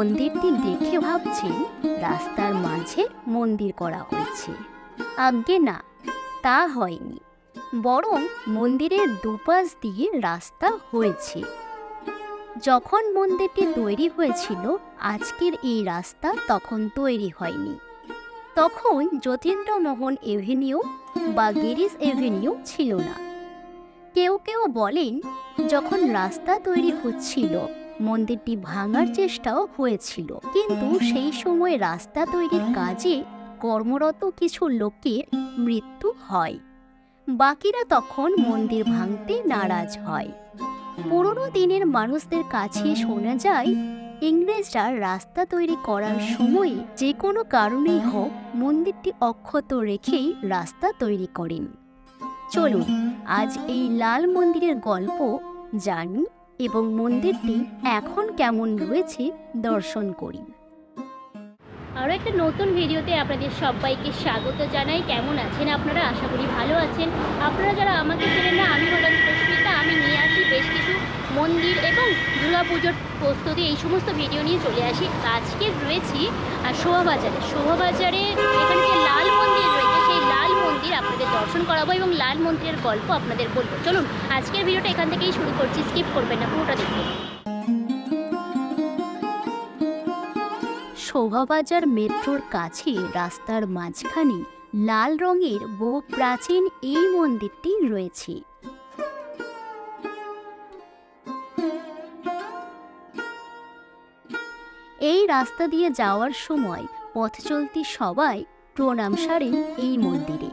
মন্দিরটি দেখে ভাবছেন রাস্তার মাঝে মন্দির করা হয়েছে। আজ্ঞে না, তা হয়নি। বরং মন্দিরের দুপাশ দিয়ে রাস্তা হয়েছে। যখন মন্দিরটি তৈরি হয়েছিল, আজকের এই রাস্তা তখন তৈরি হয়নি। তখন যতীন্দ্রমোহন এভিনিউ বা গিরিশ এভিনিউ ছিল না। কেউ কেউ বলেন, যখন রাস্তা তৈরি হচ্ছিল মন্দিরটি ভাঙার চেষ্টাও হয়েছিল। কিন্তু সেই সময় রাস্তা তৈরির কাজে কর্মরত কিছু লোকের মৃত্যু হয়। বাকিরা তখন মন্দির ভাঙতে নারাজ হয়। পুরনো দিনের মানুষদের কাছে শোনা যায়, ইংরেজরা রাস্তা তৈরি করার সময় যে কোনো কারণেই হোক মন্দিরটি অক্ষত রেখেই রাস্তা তৈরি করেন। চলুন, আজ এই লাল মন্দিরের গল্প জানি। এবং মন্দিরটি এখন কেমন রয়েছে দর্শন করি। আরও একটা নতুন ভিডিওতে আপনাদের সবাইকে স্বাগত জানাই। কেমন আছেন আপনারা? আশা করি ভালো আছেন। আপনারা যারা আমাকে চেনেন না, আমি হলাম সুস্মিতা। আমি নিয়ে আসি বেশ কিছু মন্দির এবং দুর্গাপুজোর প্রস্তুতি, এই সমস্ত ভিডিও নিয়ে চলে আসি। আজকে রয়েছি শোভাবাজারে। শোভাবাজারে এখানে লাল মন্দির রয়েছে দর্শন করাবো এবং লাল মন্দিরের গল্প আপনাদের বলব। চলুন, আজকের ভিডিওটা এখান থেকেই শুরু করছি। স্কিপ করবেন না, পুরোটা দেখুন। শোভাবাজার মেট্রোর কাছে রাস্তার মাঝখানে লাল রঙের বহু প্রাচীন এই মন্দিরটি রয়েছে। এই রাস্তা দিয়ে যাওয়ার সময় পথ চলতি সবাই প্রণাম সারেন এই মন্দিরে।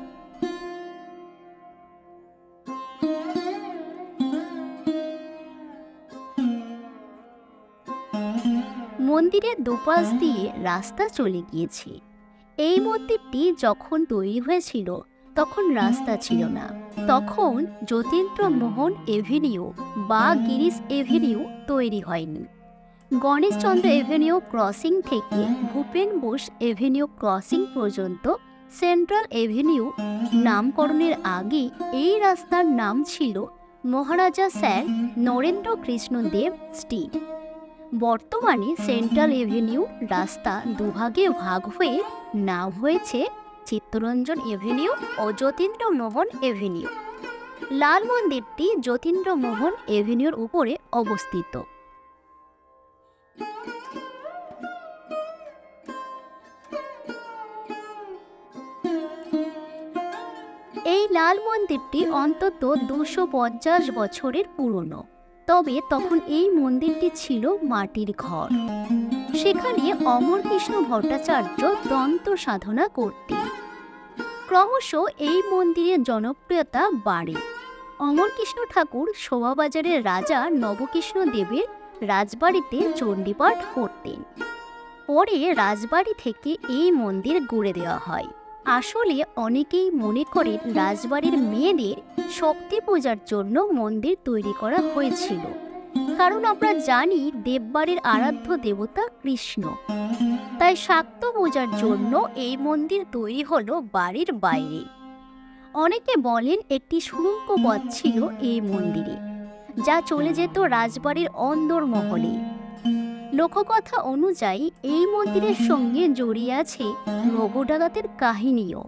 মন্দিরের দুপাশ দিয়ে রাস্তা চলে গিয়েছে। এই মন্দিরটি যখন তৈরি হয়েছিল, তখন রাস্তা ছিল না। তখন যতীন্দ্র মোহন এভিনিউ বা গিরিশ এভিনিউ তৈরি হয়নি। গণেশচন্দ্র এভিনিউ ক্রসিং থেকে ভূপেন বোস এভিনিউ ক্রসিং পর্যন্ত সেন্ট্রাল এভিনিউ নামকরণের আগে এই রাস্তার নাম ছিল মহারাজা স্যার নরেন্দ্র কৃষ্ণদেব স্ট্রিট। বর্তমানে সেন্ট্রাল এভিনিউ রাস্তা দুভাগে ভাগ হয়ে নাম হয়েছে চিত্তরঞ্জন এভিনিউ ও যতীন্দ্র মোহন এভিনিউ। লাল মন্দিরটি যতীন্দ্র মোহন এভিনিউর উপরে অবস্থিত। এই লাল মন্দিরটি অন্তত দুশো পঞ্চাশ বছরের পুরনো। তবে তখন এই মন্দিরটি ছিল মাটির ঘর। সেখানে অমরকৃষ্ণ ভট্টাচার্য তন্ত্র সাধনা করতেন। ক্রমশ এই মন্দিরের জনপ্রিয়তা বাড়ে। অমরকৃষ্ণ ঠাকুর শোভাবাজারের রাজা নবকৃষ্ণ দেবের রাজবাড়িতে চণ্ডীপাঠ করতেন। পরে রাজবাড়ি থেকে এই মন্দির গড়ে দেওয়া হয়। আসলে অনেকেই মনে করেন রাজবাড়ির মেয়েদের শক্তি পূজার জন্য মন্দির তৈরি করা হয়েছিল। কারণ আমরা জানি দেববাড়ির আরাধ্য দেবতা কৃষ্ণ। তাই শাক্ত পূজার জন্য এই মন্দির তৈরি হলো বাড়ির বাইরে। অনেকে বলেন একটি সুড়ঙ্গ পথ ছিল এই মন্দিরে, যা চলে যেত রাজবাড়ির অন্দর মহলে লোককথা অনুযায়ী এই মন্দিরের সঙ্গে জড়িয়ে আছে রঘু ডাকাতের কাহিনীও।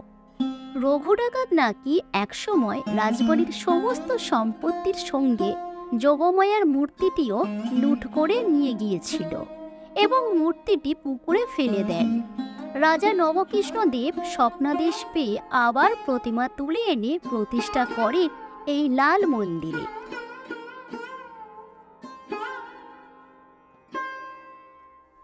রঘু ডাকাত নাকি একসময় রাজবাড়ির সমস্ত সম্পত্তির সঙ্গে যোগমায়ার মূর্তিটিও লুট করে নিয়ে গিয়েছিল এবং মূর্তিটি পুকুরে ফেলে দেন রাজা নবকৃষ্ণ দেব স্বপ্নাদেশ পেয়ে আবার প্রতিমা তুলে এনে প্রতিষ্ঠা করেন এই লাল মন্দিরে।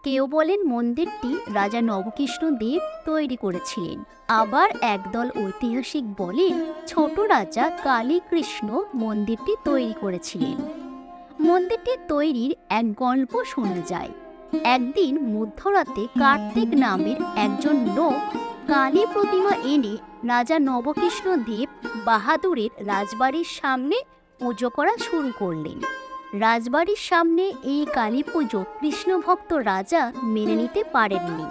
কেউ বলেন মন্দিরটি রাজা নবকৃষ্ণ দেব তৈরি করেছিলেন। আবার একদল ঐতিহাসিক বলেন ছোট রাজা কালীকৃষ্ণ মন্দিরটি তৈরি করেছিলেন। মন্দিরটি তৈরির এক গল্প শোনা যায়। একদিন মধ্যরাতে কার্তিক নামের একজন লোক কালী প্রতিমা এনে রাজা নবকৃষ্ণ দেব বাহাদুরের রাজবাড়ির সামনে পুজো করা শুরু করলেন। রাজবাড়ির সামনে এই কালী পুজো কৃষ্ণভক্ত রাজা মেনে নিতে পারেননি।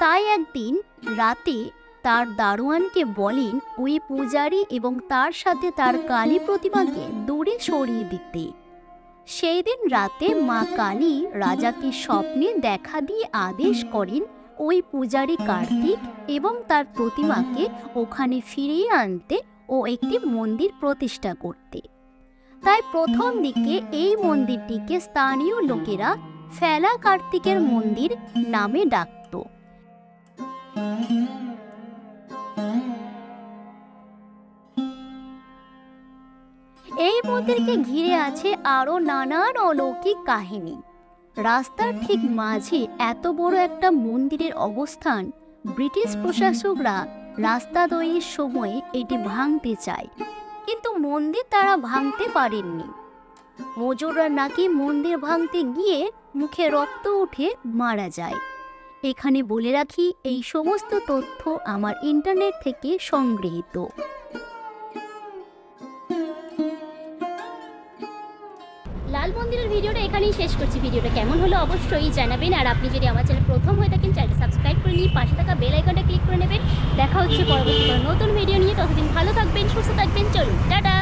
তাই একদিন রাতে তার দারোয়ানকে বলেন ওই পূজারী এবং তার সাথে তার কালী প্রতিমাকে দূরে সরিয়ে দিতে। সেই দিন রাতে মা কালী রাজাকে স্বপ্নে দেখা দিয়ে আদেশ করেন ওই পূজারী কার্তিক এবং তার প্রতিমাকে ওখানে ফিরিয়ে আনতে ও একটি মন্দির প্রতিষ্ঠা করতে। তাই প্রথম দিকে এই মন্দিরটিকে স্থানীয় লোকেরা ফেলা কার্তিকের মন্দির নামে ডাকত। এই মন্দিরকে ঘিরে আছে আরও নানান অলৌকিক কাহিনী। রাস্তার ঠিক মাঝে এত বড় একটা মন্দিরের অবস্থান, ব্রিটিশ প্রশাসকরা রাস্তা তৈরির সময় এটি ভাঙতে চায়। কিন্তু মন্দির তারা ভাঙতে পারেননি। মজুররা নাকি মন্দির ভাঙতে গিয়ে মুখে রক্ত উঠে মারা যায়। এখানে বলে রাখি, এই সমস্ত তথ্য আমার ইন্টারনেট থেকে সংগৃহীত। এখানেই শেষ করছি। ভিডিওটা কেমন হলো অবশ্যই জানাবেন। আর আপনি যদি আমার চ্যানেল প্রথম হয়ে থাকেন, চ্যানেলটা সাবস্ক্রাইব করে নিয়ে পাশে থাকা বেল আইকনটা ক্লিক করে নেবেন। দেখা হচ্ছে পরবর্তী নতুন ভিডিও নিয়ে। ততদিন ভালো থাকবেন, সুস্থ থাকবেন। চলুন, টাটা!